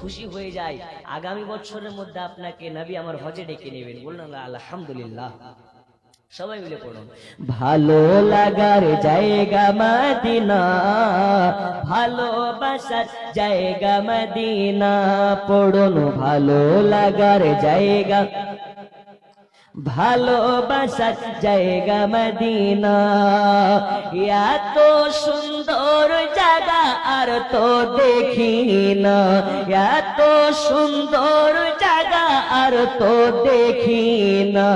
খুশি হয়ে যায়। আগামী বছরের মধ্যে আপনাকে নবী আমার হজে ডেকে নেবেন। বললেন, আলহামদুলিল্লাহ। সবাই মিলে পড়ুন। ভালো লাগার জায়গা মদিনা ভালোবাসার জায়গা মদিনা। পড়ুন, ভালো লাগার জায়গা ভালোবাসার জায়গা মদিনা। এত সুন্দর জায়গা আর তো দেখি না এত সুন্দর জায়গা আর তো দেখি না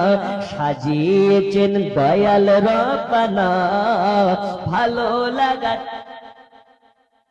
সাজিয়েছেন দয়াল রপনা ভালো লাগার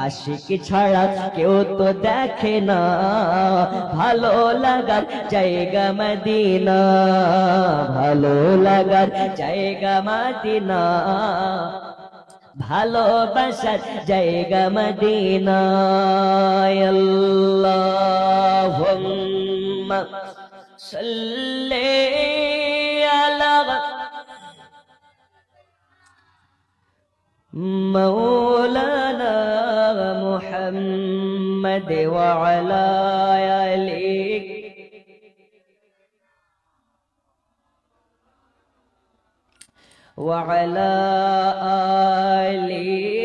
আশিক ছাড়া কেউ তো দেখে না। ভালো লাগার জায়গা মদিনা। ভালো লাগার জায়গা মদিনা। ভালোবাসার জায়গা মদিনা। আল্লাহুম্মা সাল্লি আলা محمد وعلى آله وعلى آله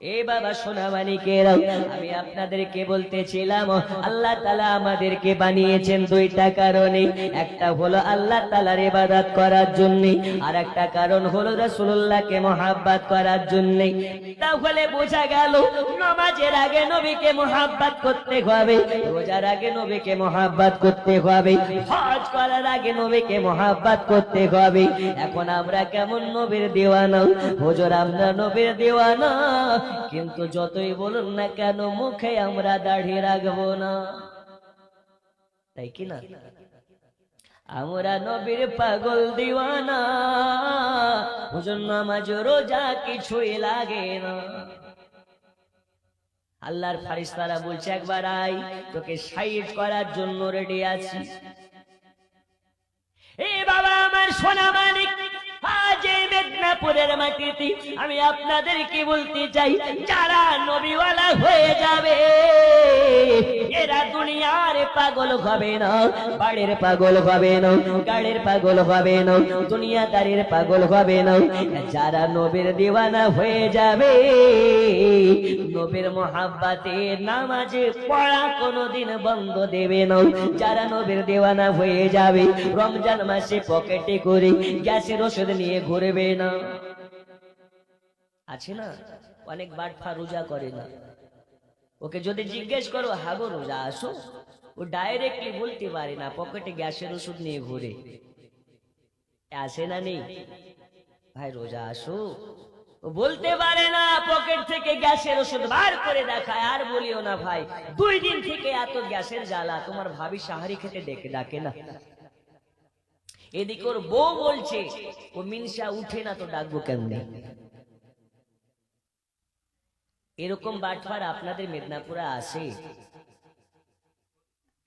এ বাবা সোনামানিকেরাও আমি আপনাদেরকে বলতেছিলাম, আল্লাহ তালা আমাদেরকে বানিয়েছেন দুইটা কারণে। একটা হলো আল্লাহ তালার ইবাদত করার জন্য, আর একটা কারণ হলো রাসূলুল্লাহকে মহাব্বত করার জন্য। তাহলে বোঝা গেল, নামাজের আগে নবীকে মহাব্বত করতে হবে, রোজার আগে নবীকে মহাব্বত করতে হবে, হজ করার আগে নবীকে মহাব্বত করতে হবে। এখন আমরা কেমন নবীর দেওয়ানা? হুজুর, আমরা নবীর দেওয়ানা। কিন্তু যতই বলুন না কেন, মুখে আমরা দাড়ি রাখব না। তাই কি না? আমরা নবীর পাগল দিওয়ানা। হুজুর নামাজ রোজা কিছুই লাগে না। আল্লাহর ফারিস্তারা বলছে, একবার আই তোকে সাইড করার জন্য রেডি আছি। এ বাবা আমার সোনা মানিক আজ এই মেদিনীপুরের মাটিতে আমি আপনাদেরকে বলতে চাই? যারা নবীওয়ালা হয়ে যাবে, এরা দুনিয়ার পাগল হবে না, বাড়ির পাগল হবে না, গাড়ির পাগল হবে না, দুনিয়াদারির পাগল হবে না। যারা নবীর দিওয়ানা হয়ে যাবে, নবীর মহাব্বাতে নামাজে পড়া কোনোদিন বন্ধ দেবে না। যারা নবীর দেওয়ানা হয়ে যাবে, রমজান মাসে পকেটে করে গ্যাসের ওষুধ নিয়ে ঘুরবে না। আছে না? অনেক বাটফা রোজা করে না। ওকে যদি জিজ্ঞেস করো, হাগো রোজা, আসো? ও ডাইরেক্টলি বলতে পারে না, পকেটে গ্যাসের ওষুধ নিয়ে ঘুরে। আসে না নেই? ভাই, রোজা আসো। ও বলতে পারে না, পকেট থেকে গ্যাসের ওষুধ বার করে দেখায়। আর বলিও না, ভাই, দুই দিন থেকে এত গ্যাসের জ্বালা, তোমার ভাবি সাহারি খেতে ডেকে ডাকে না। এদিকে ওর বউ বলছে, ও মিনসা উঠে না তো ডাকবো কেমনে? এরকম বাটফার আপনাদের মেদিনীপুরে আসে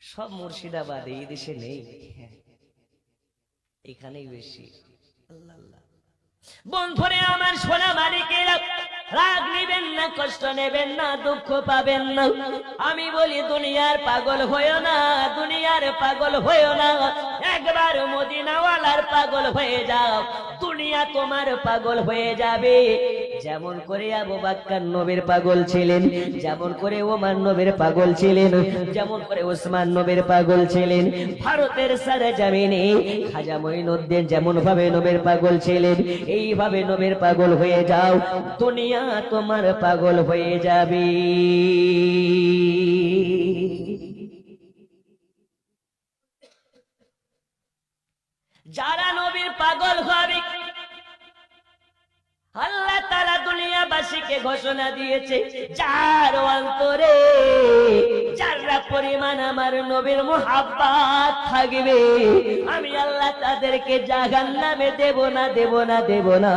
সব মুর্শিদাবাদে, এই দেশে নেই। এখানেই বেশি। আল্লাহ আল্লাহ। বন্ধুরে আমার সোনা মালিকেরা, রাগ নিবেন না, কষ্ট নেবেন না, দুঃখ পাবেন না। আমি বলি, দুনিয়ার পাগল হয়েও না, দুনিয়ার পাগল হয়েও না। একবার মদিনাওয়ালার পাগল হয়ে যাও, দুনিয়া তোমার পাগল হয়ে যাবে। যেমন করে আবু বাক্কার নবীর পাগল ছিলেন, যেমন করে ওমান নবীর পাগল ছিলেন, যেমন করে ওসমান নবীর পাগল ছিলেন, ভারতের সারা জামিনে খাজা মঈনুদ্দিন যেমন ভাবে নবীর পাগল ছিলেন, এইভাবে নবীর পাগল হয়ে যাও, দুনিয়া তোমার পাগল হয়ে যাবে। যারা নবীর পাগল হবে আল্লাহ তারা দুনিয়াবাসীকে ঘোষণা দিয়েছে, যার অন্তরে যারা পরিমাণ আমার নবীর মোহাব্বাত থাকবে, আমি আল্লাহ তাদেরকে জাগান নামে দেব না দেব না দেব না।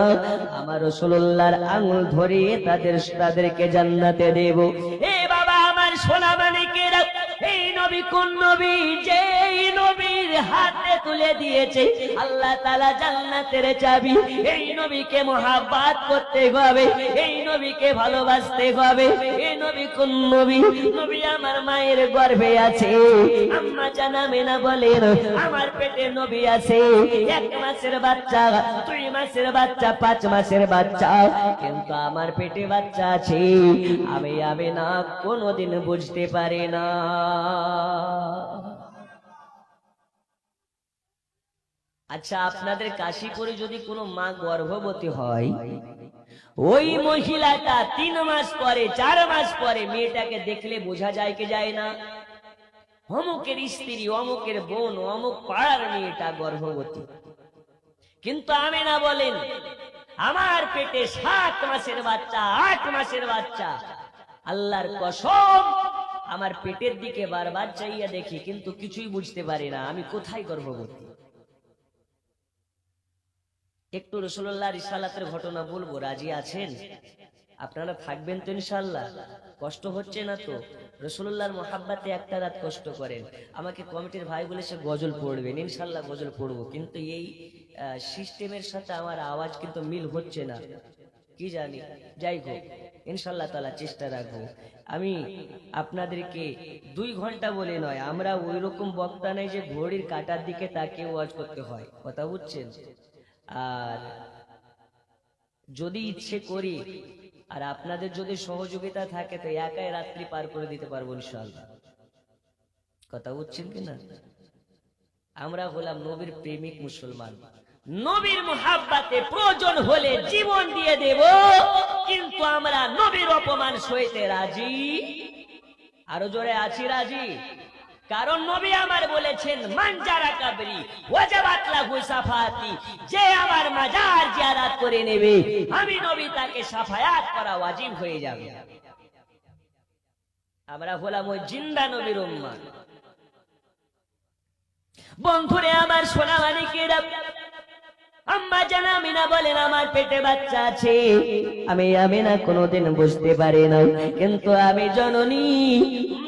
আমার রসুল্লাহর আঙুল ধরিয়ে তাদের, তাদেরকে জান্নাতে দেব। এ বাবা আমার সোনা মানিকেরা এই নবী কোন নবী যে হাতে তুলে দিয়েছে। আল্লাহ তালা জান্নাতের চাবি। এই নবীকে মহাব্বাত করতে হবে, এই নবীকে ভালোবাসতে হবে। এই নবী কোন নবী? নবী আমার মায়ের গর্ভে আছে। আম্মা জানা মেনা বলেন, আমার পেটে নবী আছে। এক মাসের বাচ্চা, দুই মাসের বাচ্চা, পাঁচ মাসের বাচ্চা। কিন্তু আমার পেটে বাচ্চা আছে। আমি আমি না কোনোদিন বুঝতে পারি না। আচ্ছা আপনাদের কাশীপুরে যদি কোনো মা গর্ভবতী হয় ওই মহিলাটা তিন মাস পরে চার মাস পরে মেয়েটাকে দেখলে বোঝা যায় কি যায় না। অমুকের স্ত্রী অমুকের বোন অমুক পাড়ার মেয়েটা গর্ভবতী। কিন্তু আমি না বলেন আমার পেটে সাত মাসের বাচ্চা আট মাসের বাচ্চা। আল্লাহর কসম আমার পেটের দিকে বারবার চাইয়া দেখি কিন্তু কিছুই বুঝতে পারি না আমি কোথায় গর্ভবতী? একটু রসুল্লাহ রিসালাতের ঘটনা বলব, রাজি আছেন? আপনারা থাকবেন তো ইনশাল্লাহ কষ্ট হচ্ছে না তো? রসুল্লাহর মোহাব্বাতে একটা রাত কষ্ট করেন। আমাকে কমিটির ভাই বলে সে গজল পড়বেন ইনশাল্লাহ গজল পড়ব। কিন্তু এই সিস্টেমের সাথে আমার আওয়াজ কিন্তু মিল হচ্ছে না। কি জানি? যাই হোক ইনশাল্লাহ তালা চেষ্টা রাখব। আমি আপনাদেরকে দুই ঘণ্টা বলে নয়, আমরা ওই রকম বক্তা নেই যে ঘড়ির কাটার দিকে তাকে ওয়াজ করতে হয়। কথা বুঝছেন? আর যদি ইচ্ছে করি, আর আপনাদের যদি সহযোগিতা থাকে, তো একাই রাত্রি পার করে দিতে পারব ইনশাল্লাহ কথা বুঝছেন কিনা? আমরা হলাম নবীর প্রেমিক মুসলমান। নবীর মোহাব্বাতে প্রয়োজন হলে জীবন দিয়ে দেব, কিন্তু আমরা নবীর অপমান সইতে রাজি? আরও জোরে আছি, রাজি? কারণ নবী আমার বলেছেন মানজারা কাবরি, ওয়াজাবাত লাহু সাফাতি, যে আমার মাজার জিয়ারাত করে নেবে, আমি নবী তাকে সাফায়াত করা ওয়াজিব হয়ে যাবে। আমরা হলাম ওই জিন্দা নবীর উম্মাহ। বন্ধুরে, আমার সোনা মানিকেরা আম্মা জানা আমিনা বলেন, আমার পেটে বাচ্চা আছে। আমি আমিনা কোনোদিন বুঝতে পারি না কিন্তু আমি জননী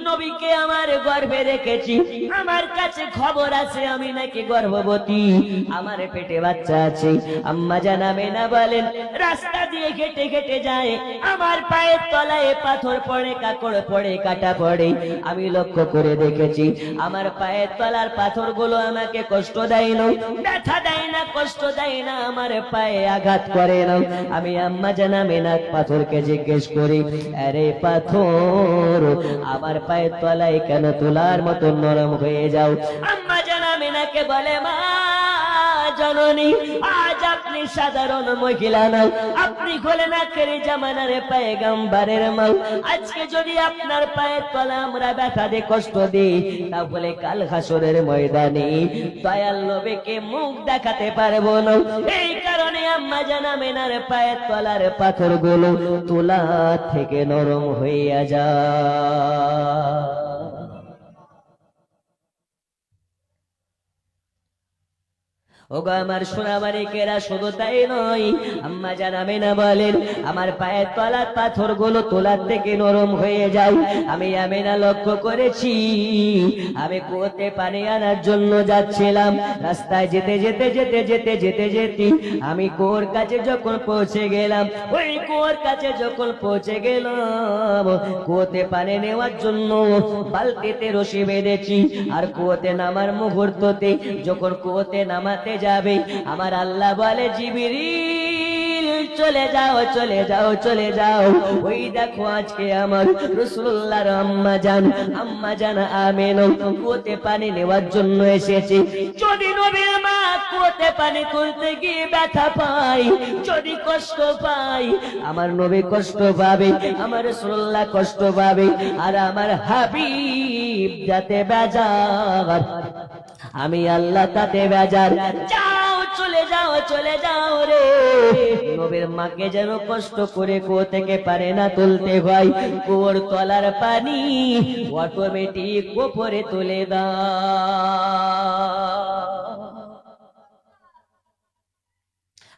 নবীকে আমার গর্ভে রেখেছি। আমার কাছে খবর আছে, আমি নাকি গর্ভবতী। আমার পেটে বাচ্চা আছে। আম্মা জানা মেনা বলেন, রাস্তা দিয়ে ঘেটে ঘেটে যায়। আমার পায়ের তলায় পাথর পড়ে, কাকড় পড়ে, কাটা পড়ে। আমি লক্ষ্য করে দেখেছি, আমার পায়ের তলার পাথরগুলো আমাকে কষ্ট দেয় না। ব্যথা দেয় না, কষ্ট দেয় না, আমার পায়ে আঘাত করে না। আমি আম্মা জানা মেনাক পাথরকে জিজ্ঞেস করি, আরে পাথর, আমার পায়ের তলায় কেন তোলার মতো নরম হয়ে যাও? আম্মা জানা মেনাকে বলে মা জননী আজ আপনি সাধারণ মহিলা নও আপনি হলেন আখেরি জামানার পায়ে গাম্বারের মাও। আজকে যদি আপনার পায়ের তলা আমরা ব্যথা দিয়ে কষ্ট দিই, তাহলে কাল হাসরের ময়দানে দয়াল নবীকে মুখ দেখাতে পারব না। এই কারণে আম্মা জানা মেনার পায়ের তলার পাথরগুলো তোলা থেকে নরম হইয়া যায়। ওগো আমার সোনাবাড়িকেরা শুধু তাই নয়, আম্মা জানাবে না বলেন, আমার পায়ের তলার পাথরগুলো তোলার থেকে নরম হয়ে যায় আমি আমেনা লক্ষ্য করেছি, আমি কুয়োতে পানি আনার জন্য যাচ্ছিলাম। রাস্তায় যেতে যেতে যেতে যেতে যেতে যেতে আমি কুয়োর কাছে যখন পৌঁছে গেলাম, ওই কুয়োর কাছে যখন পৌঁছে গেলাম, কুয়োতে পানি নেওয়ার জন্য বালতিতে রশি বেঁধেছি। আর কুয়োতে নামার মুহূর্ততে, যখন কুয়োতে নামাতে যাবে। আমার আল্লাহ বলে জিবিরিল চলে যাও চলে যাও চলে যাও। ওই দেখো আজকে আমার রসুল্লাহর আম্মা জান আম্মা জান আমেন কুয়োতে পানি নেওয়ার জন্য এসেছে। যদি নবীর মা কুয়োতে পানি তুলতে গিয়ে ব্যথা পাই যদি কষ্ট পাই আমার নবী কষ্ট পাবে, আমার কষ্ট পাবে, আর আমার হাবিব যাতে বেজার, আমি আল্লাহ তাতে বেজার। যাও, চলে যাও চলে যাও রে। নবীর মাকে যেন কষ্ট করে কুয়ো থেকে পারে না তুলতে হয়। কুয়োর তলার পানি অটোমেটিক ওপরে তুলে দাও।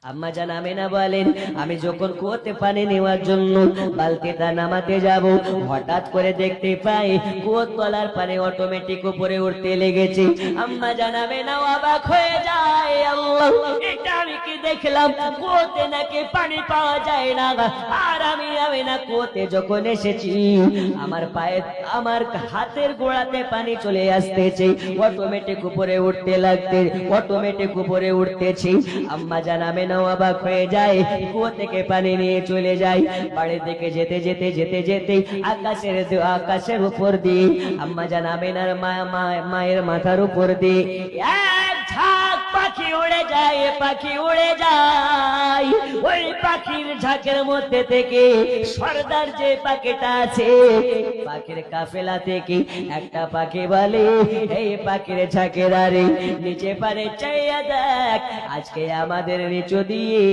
আম্মা জান আমেনা বলেন, আমি যখন কুয়োতে পানি নেওয়ার জন্য বালতিটা নামাতে যাব, হঠাৎ করে দেখতে পাই কুয়োর তলার পানি অটোমেটিক উপরে উঠতে লেগেছে। আম্মা জান আমেনা অবাক হয়ে যায়, আল্লাহ, এটা আমি কি দেখলাম? কুয়োতে নাকি পানি পাওয়া যায় না। আর আমি আমেনা কুয়োতে যখন এসেছি, আমার পায়ে, আমার হাতের গোড়াতে পানি চলে আসতেছে অটোমেটিক উপরে উঠতে লাগতে অটোমেটিক উপরে উঠতেছে। আম্মা জানাবে না অবাক হয়ে যায়। কুয়ো থেকে পানি নিয়ে চলে যায়। বাড়ি থেকে যেতে যেতে যেতে যেতে আকাশের আকাশের উপর দিয়ে, আম্মা জানাবেন আর মা মায়ের মাথার উপর দিয়ে উড়ে যায়, পাখি উড়ে যায়। ওই পাখির ঝাঁকের মধ্যে থেকে সর্দার যে পাখিটা আছে, পাখির কাফেলা থেকে একটা পাখি বলে এই পাখির ঝাঁকের আরে, নিচে পারে চাইয়া দেখ, আজকে আমাদের নিচু দিয়ে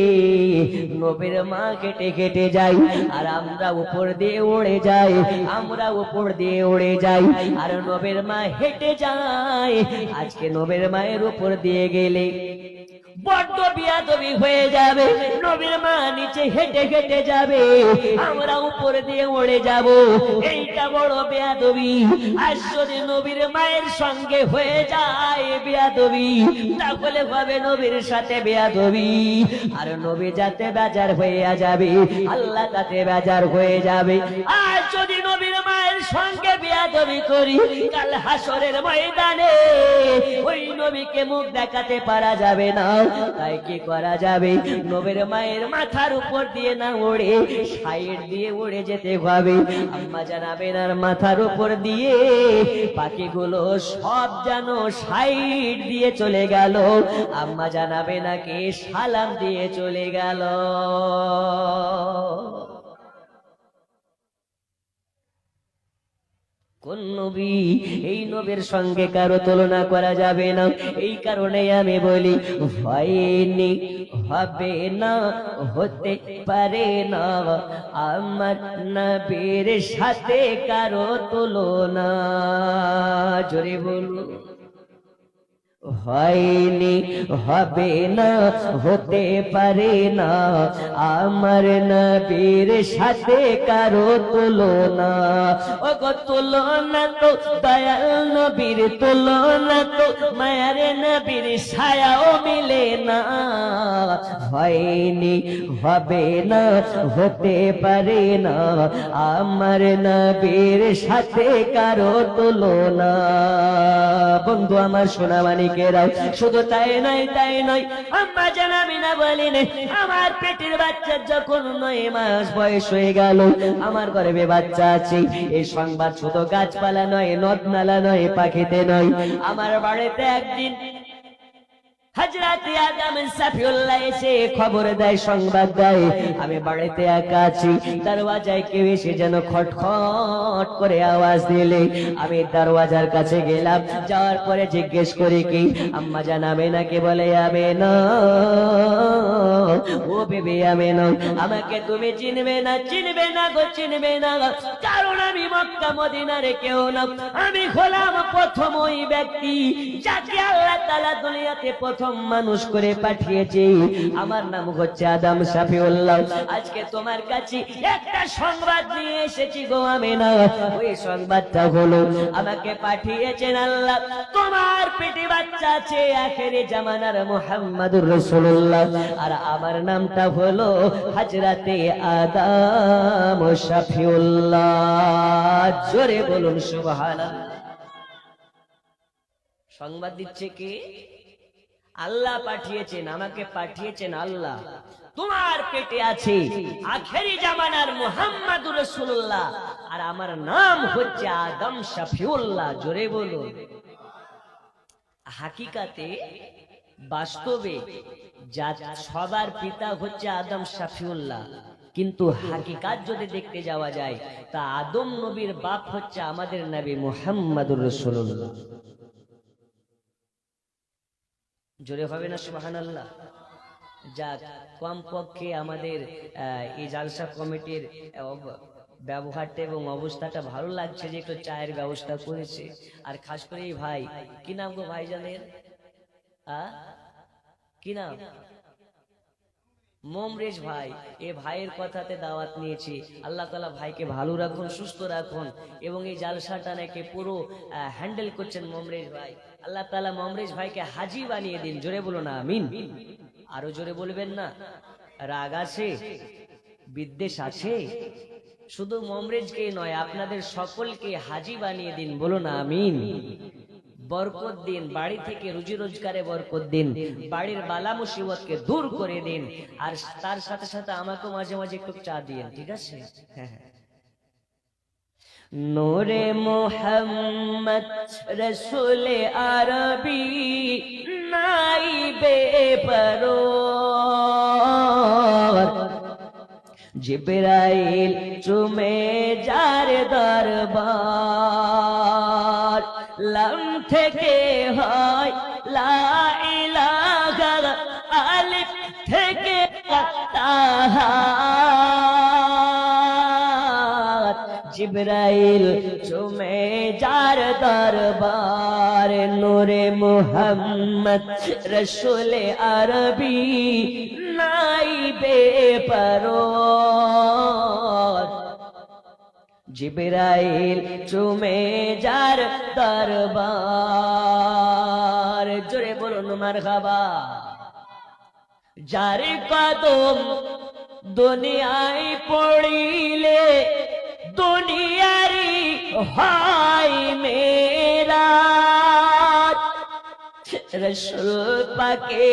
নবীর মা কেটে কেটে যাই আর আমরা উপর দিয়ে উড়ে যাই, আমরা উপর দিয়ে উড়ে যাই, আর নবীর মা হেঁটে যায়। আজকে নবীর মায়ের উপর দিয়ে গেলে বড্ড বিয়াদবি হয়ে যাবে, নবীর মা নিচে হেঁটে হেঁটে যাবে, আমরা উপর দিয়ে উড়ে যাব। এইটা বড় বেয়াদবি। আর যদি নবীর মায়ের সঙ্গে হয়ে যায় বেয়াদবি, তাহলে হবে নবীর সাথে বেয়াদবি। আর নবী যাতে বেজার হয়ে যাবে, আল্লাহ তাতে বেজার হয়ে যাবে। আর যদি নবীর মায়ের সঙ্গে বেয়াদবি করি। কাল হাসরের ময়দানে ওই নবীকে মুখ দেখাতে পারা যাবে না। তাই কি করা যাবে? নবীর মায়ের মাথার উপর দিয়ে না উড়ে সাইড দিয়ে উড়ে যেতে হবে আম্মা জানাবেন, আর মাথার উপর দিয়ে পাখিগুলো সব যেন সাইড দিয়ে চলে গেল। আম্মা জানাবে নাকি সালাম দিয়ে চলে গেল। কোন নবী? এই নবীর সঙ্গে কারও তুলনা করা যাবে না। এই কারণে আমি বলি হয়নি হবে না, হতে পারে না। আমার নবীর সাথে কারও তুলনা। জোরে বলুন। হয়নি, হবে না, হতে পারে না। আমার নবীর সাথে কারও তুলনা। ও গো তুলনা তো দয়াল নবীর, তুলনা তো মায়ার নবীর ছায়াও মিলে না। হয়নি, হবে না, হতে পারে না। আমার নবীর সাথে কারও তুলনা। বন্ধু, আমার সোনা মানিকেরাও শুধু তাই নয় তাই নয়, আম্মা আমি না বলিন, আমার পেটের বাচ্চা যখন নয় মাস বয়স হয়ে গেল, আমার গর্ভে বাচ্চা আছে। এই সংবাদ শুধু গাছপালা নয়, নদ নালা নয়, পাখিতে নয়। আমার বাড়িতে একদিন হাজরাতে খবর দেয়, সংবাদ দেয়, আমি বাড়িতে একা আছি, দরওয়াজায় কেউ এসে যেন খটখট করে আওয়াজ দিলে, আমি দরওয়াজার কাছে গেলাম, যাওয়ার পরে জিজ্ঞেস করি কি, আম্মা জানাবে নাকি বলে আমি ও বেবি আমি আমাকে তুমি চিনবে না চিনবে না গো, চিনবে না, কারণ আমি মক্কা, মদিনারে কেউ না, আমি হলাম প্রথম ওই ব্যক্তি, যাকে আল্লাহ তালা দুনিয়াতে প্রথম মানুষ করে পাঠিয়েছে। আমার নাম হচ্ছে আদম সাফিউল্লাহ আজকে তোমার কাছে একটা সংবাদ নিয়ে এসেছি গো আমি না ওই সংবাদটা হলো, আমাকে পাঠিয়েছেন আল্লাহ। তোমার পেটে বাচ্চা আছে আখেরে জামানার মুহাম্মাদুর রাসূলুল্লাহ। আর আমার নামটা হলো হাজরাতে আদম সাফিউল্লাহ জোরে বলুন, সুবহানাল্লাহ। সংবাদ দিচ্ছে কি? আল্লাহ পাঠিয়েছেন, আমাকে পাঠিয়েছেন আল্লাহ। তোমার পেটে আছে আখেরি জামানার মুহাম্মাদুর রাসূলুল্লাহ, আর আমার নাম হচ্ছে আদম শফিউল্লাহ, জোরে বলুন। হাকিকাতে, বাস্তবে যা সবার পিতা হচ্ছে আদম শফিউল্লাহ, কিন্তু হাকিকাত যদি দেখতে যাওয়া যায়, তা আদম নবীর বাপ হচ্ছে আমাদের নবী মুহাম্মাদুর রাসূলুল্লাহ। জোরে হবে না, সুবহানাল্লাহ? যাক, কমপক্ষে আমাদের এই জালসা কমিটির ব্যবহারটা এবং অবস্থাটা ভালো লাগছে যে একটু চায়ের ব্যবস্থা করেছে। আর খাস করে এই ভাই, কি নাম গো ভাইজানের? আ? কি নাম? মোমরেজ ভাই, এ ভাইয়ের কথাতে দাওয়াত নিয়েছি। আল্লাহ তালা ভাইকে ভালো রাখুন, সুস্থ রাখুন এবং এই জালসাটা নাকি পুরো হ্যান্ডেল করছেন মোমরেজ ভাই। আল্লাহ তালা মোমরেজ ভাইকে হাজি বানিয়ে দিন, জোরে বলো না আমিন। আরও জোরে বলবেন না? রাগ আছে? বিদ্বেষ আছে? শুধু মমরেজকে নয়, আপনাদের সকলকে হাজি বানিয়ে দিন বলো না আমিন। বরকত দিন, বাড়ি থেকে রুজি রোজগারে বরকত দিন, বাড়ির বালা মুসিবতকে দূর করে দিন, আর তার সাথে সাথে আমাকেও মাঝে মাঝে একটু চা দিন, ঠিক আছে? হ্যাঁ মোহাম্মদ রসুল আরবি নাইবে পরোর জিবরাইল চুমে যার দরবার। লাম থেকে হয়, লা ইলাহা আলিফ থেকে জিবরাইল চুমে যার দরবার, নূরে মুহাম্মদ রসুল আরবি নাইবে পরোর জিবরাইল চুমে যার দরবার। জোরে বলুন মারহাবা। যার কদম দুনিয়ায় পড়িলে দুনিয়ারি হয় মেরা রসুল পাকে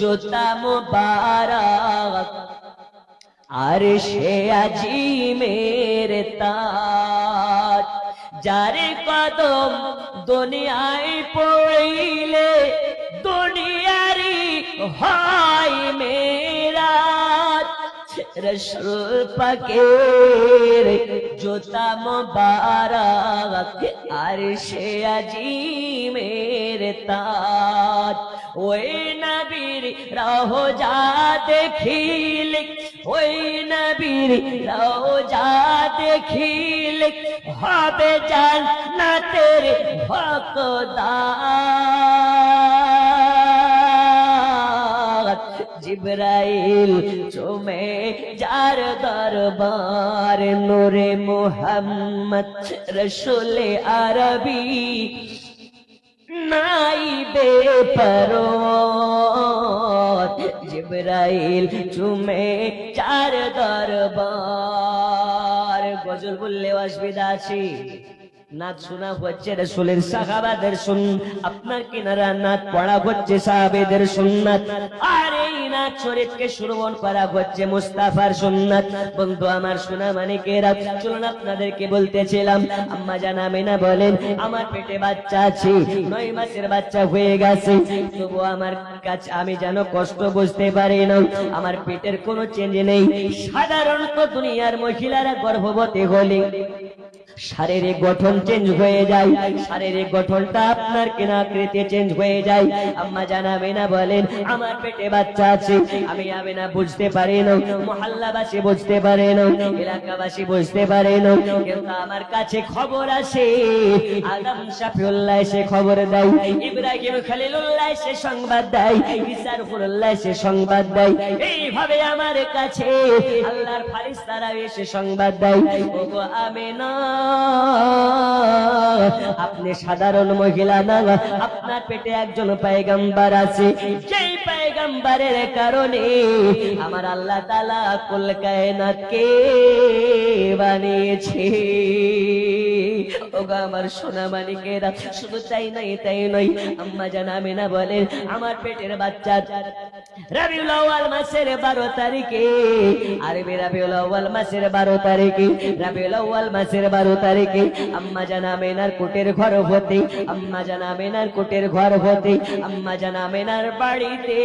জোতা মুবারক আর সে আজি মেরে তাজ, যার কদম দুনিয়ায় পড়িলে দুনিয়ারি হয় মেরা রসুল পাকের জোতা মুবারক আর সে আজি মেরে তাজ। ওই নবীর রোজা দেখিল ওই নবীর রোজা দেখিল হবে জান না তেরে হকদার। জিব্রাইল চুমে যার দরবার, নূরে মুহাম্মদ রসুল আরবি। নাইবে পরো জিব্রাইল চুমে চার দরবার। গজল বললে অসুবিধা আছে নাচ শোনা হচ্ছে রসুলের সাহাবাদের শুন আপনার কিনারা নাচ পড়া হচ্ছে সাহাবেদের সুন্নাত। আর শরীফকে শ্রবণ করা হচ্ছে মুস্তাফার সুন্নাত। বন্ধু, আমার মানে চলুন আপনাদেরকে বলতেছিলাম, আম্মা জানা বলেন, আমার পেটে বাচ্চা আছে, নয় মাসের বাচ্চা হয়ে গেছে তবু আমার কাছে আমি যেন কষ্ট বুঝতে পারি না। আমার পেটের কোনো চেঞ্জ নেই। সাধারণত দুনিয়ার মহিলারা গর্ভবতী হলে শারীরিক গঠন চেঞ্জ হয়ে যায়। শারীরিক গঠনটা আপনার কেনা আকৃতি চেঞ্জ হয়ে যায়। আম্মা জানাবে না বলেন, আমার পেটে বাচ্চা আছে, আমি যাবে না বুঝতে পারি না, মহল্লাবাসী বুঝতে পারে না, এলাকাবাসী বুঝতে পারে না, কিন্তু আমার কাছে খবর আসে আদম শাফিউল্লাহ সে খবর দেয়, ইব্রাহিম খলিলুল্লাহ সে সংবাদ দেয় ইসারফুল্লাহ সে সংবাদ দেয়। এইভাবে আমার কাছে আল্লাহর ফারিস্তারা এসে সংবাদ দেয়। ওগো আমেনা আপনি সাধারণ মহিলা না আপনার পেটে একজন পায়গাম্বার আছে। যেই পায়গাম্বারের কারণে আমার আল্লাহ তালা কুল কায়নাতকে বানিয়েছে। আমার সোনা শুধু তাই নাই তাই নয়, আম্মা জানাবে না বলেন, আমার পেটের বাচ্চা রবিউল মাসের বারো তারিখে আরবি রবিউল মাসের বারো তারিখে, রবিউল মাসের বারো তারিখে। আম্মা জানা মেনার কোটের ঘর হতে। আম্মা জানা মেনার কোটের ঘর হতে। আম্মা জানা মেনার বাড়িতে।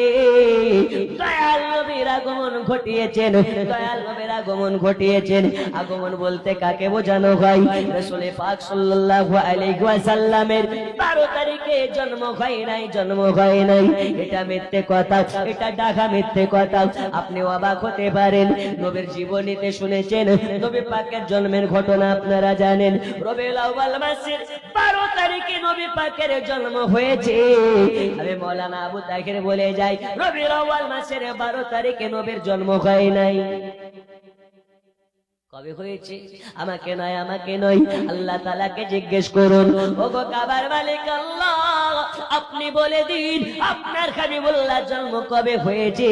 দয়াল নবীর আগমন ঘটিয়েছেন। দয়াল নবীর আগমন ঘটিয়েছেন। আগমন বলতে কাকে বোঝানো হয়? রসুলে পাক সাল্লাল্লাহু আলাইহি ওয়াসাল্লামের 12 তারিখে জন্ম হয় নাই, জন্ম হয় নাই। এটা মিথ্যে কথা, এটা ডাকা মিথ্যে কথা। আপনি অবাক হতে পারেন। নবীর জীবনীতে শুনেছেন, নবী পাকের জন্মের ঘটনা আপনারা জানেন 12 তারিখে নবী পাকের জন্ম হয়েছে। আমি মৌলানা আবু তাহের বলে যাই, রবিউল আউয়াল মাসের 12 তারিখে নবীর জন্ম হয় নাই। কবে হয়েছে? আমাকে নয় আমাকে নয়, আল্লাহ তালাকে জিজ্ঞেস করুন। ও গো কাবার মালিক আল্লাহ আপনি বলে দিন আপনার হাবিবুল্লাহ জন্ম কবে হয়েছে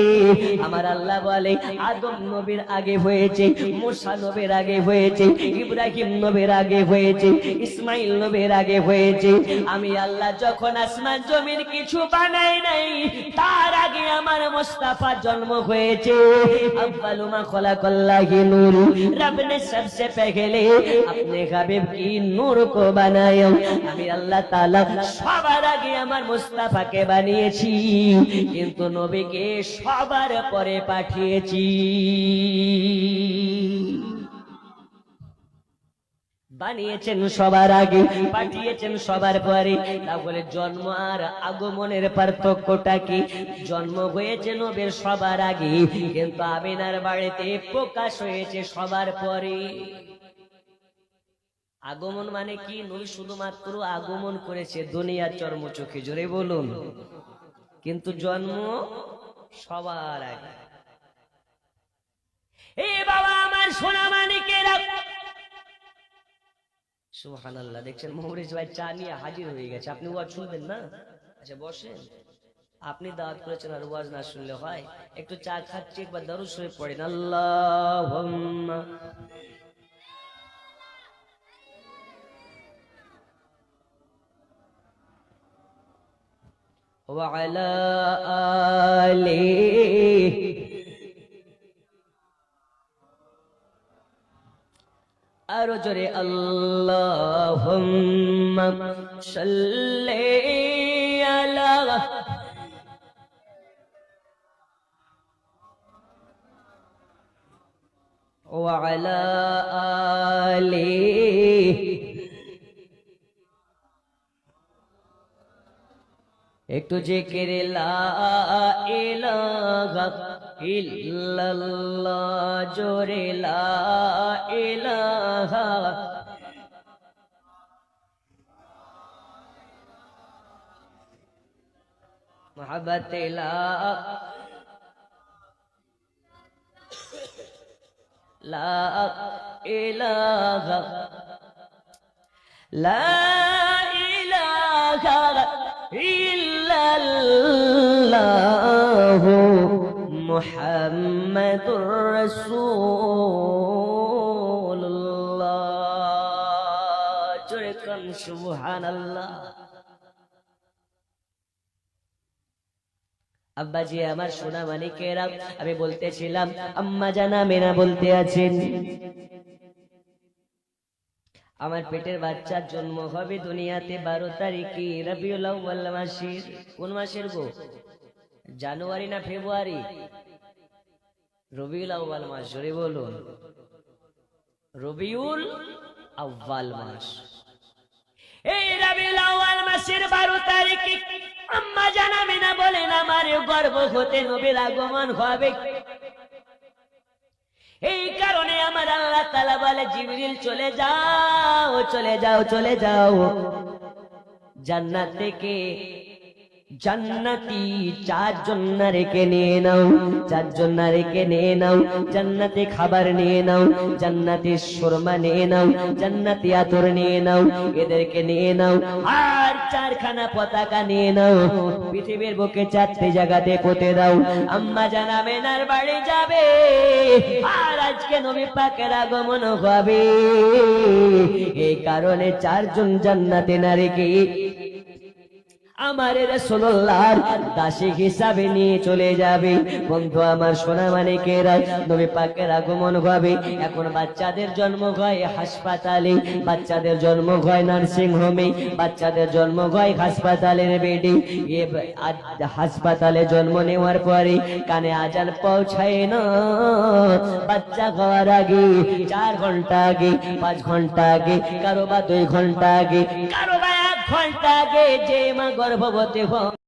আমার আল্লাহ বলে আদম নবীর আগে হয়েছে মুসা নবীর আগে হয়েছে ইব্রাহিম নবীর আগে হয়েছে ইসমাইল নবীর আগে হয়েছে আমি আল্লাহ যখন আসমান জমির কিছু বানাই নাই তার আগে আমার মুস্তাফা জন্ম হয়েছে अव्वल मा खलकल्लाह नूर रब ने सबसे पहले अपने हबीब की नूर को बनाया আমি আল্লাহ তাআলা সবার আগে আমার মুস্তাফাকে বানিয়েছি, কিন্তু নবীকে সবার পরে পাঠিয়েছি। বানিয়েছেন সবার আগে, পাঠিয়েছেন সবার পরে, তাহলে জন্ম আর আগমনের পার্থক্যটা কি? জন্ম হয়েছে নবের সবার আগে, কিন্তু আমিনার বাড়িতে প্রকাশ হয়েছে সবার পরে। আগমন মানে কি? নবী শুধুমাত্র আগমন করেছে দুনিয়ার চর্ম চোখে, জোরে বলুন। কিন্তু জন্ম সবার আগে। এ বাবা আমার সোনা মানিকেরা সুবহানাল্লাহ, দেখছেন মহরিজ ভাই চা নিয়ে হাজির হয়ে গেছে। আপনি ওয়াজ শুনবেন না? আচ্ছা বসেন। আপনি দাওয়াত করেছেন আর ওয়াজ না শুনলে হয়। একটু চা খাচ্ছি, একবার দরুদ শরীফ পড়েন। আল্লাহুম্মা। وعلى آله আরো জোরে আল্লাহুম্মা সাল্লি আলা وعلى آله একটু ইলাহা ইল্লাল্লাহ জোরে লা ইলাহা। লা ইলাহা। লা আব্বাজি আমার সোনা মানিকেরা আমি বলতেছিলাম আম্মা জানা মেনা বলতে আছেন। আমার পেটের বাচ্চার জন্ম হবে দুনিয়াতে বারো তারিখে, রবিউল মাসের কোন মাসের গো? জানুয়ারি না ফেব্রুয়ারি? রবিউল আউ্বাল মাস, জোরে বলুন। রবিউল আউ্বাল মাস। এই রবিউল আউ্বাল মাসের বারো তারিখে আম্মা জানাবে না বলেন, আমার গর্ব হতে নবীর আগমন হবে। এই কারণে আমার আল্লাহ তালা বলে, জিবরিল, চলে যাও চলে যাও চলে যাও। জান্নাত থেকে জান্নাতি চারজন রেখে নিয়ে নাও চারজন রেখে নিয়ে নাও, জান্নাতে খাবার নিয়ে নাও, জান্নাতি সুরমা নিয়ে নাও, জান্নাতি আতর নিয়ে নাও, এদেরকে নিয়ে নাও, আর চারখানা পতাকা নিয়ে নাও। পৃথিবীর বুকে চারটি জায়গাতে পোতে দাও, আম্মা জানাবে নার বাড়ি যাবে, আর আজকে নবী পাকের আগমন হবে। এই কারণে চারজন জান্নাতে নারীকে আমার রসুল্লাহর দাসী হিসাবে নিয়ে চলে যাবে। বন্ধু, আমার সোনা মানিকেরা নবী পাকের আগমন হবে। এখন বাচ্চাদের জন্ম হয় হাসপাতালে, বাচ্চাদের জন্ম হয় নার্সিং হোমে, বাচ্চাদের জন্ম হয় হাসপাতালের বেডে। হাসপাতালে জন্ম নেওয়ার পরে কানে আজান পৌঁছায় না। বাচ্চা হওয়ার আগে, চার ঘণ্টা আগে, পাঁচ ঘণ্টা আগে, কারও বা দুই ঘণ্টা আগে, কারও বা এক ঘণ্টা আগে যে মা গর্ভবতী হয়